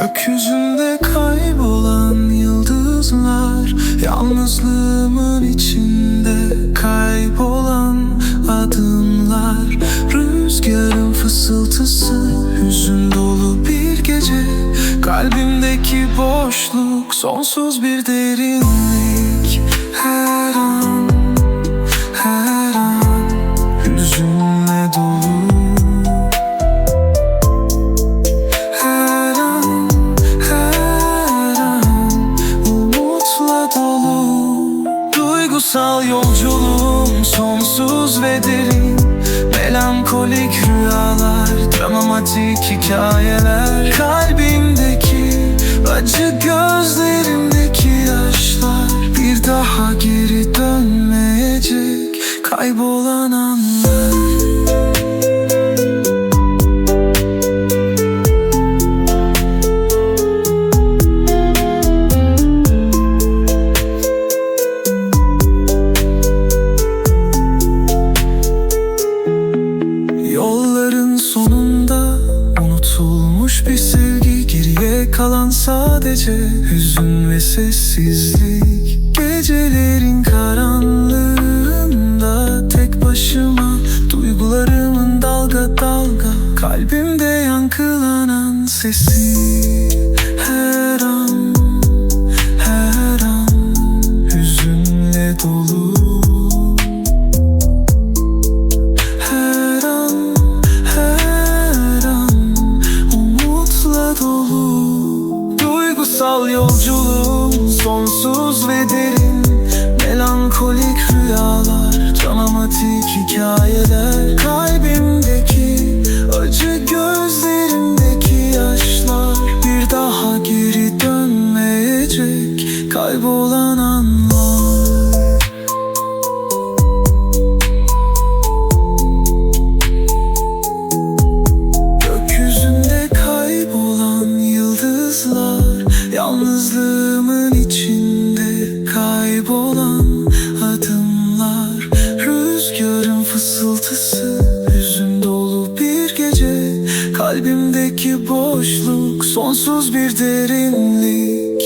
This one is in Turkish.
Gökyüzünde kaybolan yıldızlar Yalnızlığımın içinde kaybolan adımlar. Rüzgarın fısıltısı Hüzün dolu bir gece. Kalbimdeki boşluk Sonsuz bir derinlik Yolculuğum sonsuz ve derin. Melankolik rüyalar, dramatik hikayeler. Kalbimdeki acı gözlerimdeki yaşlar Bir daha geri dönmeyecek. Kaybolan anlar sadece hüzün ve sessizlik. Gecelerin karanlığında tek başıma Duygularımın dalga dalga Kalbimde yankılanan sesi Her an, her an hüzünle dolu. Her an, her an umutla dolu Duygusal yolculuğum sonsuz ve derin. Melankolik rüyalar, dramatik hikayeler Yalnızlığımın içinde kaybolan adımlar. Rüzgarın fısıltısı Hüzün dolu bir gece. Kalbimdeki boşluk Sonsuz bir derinlik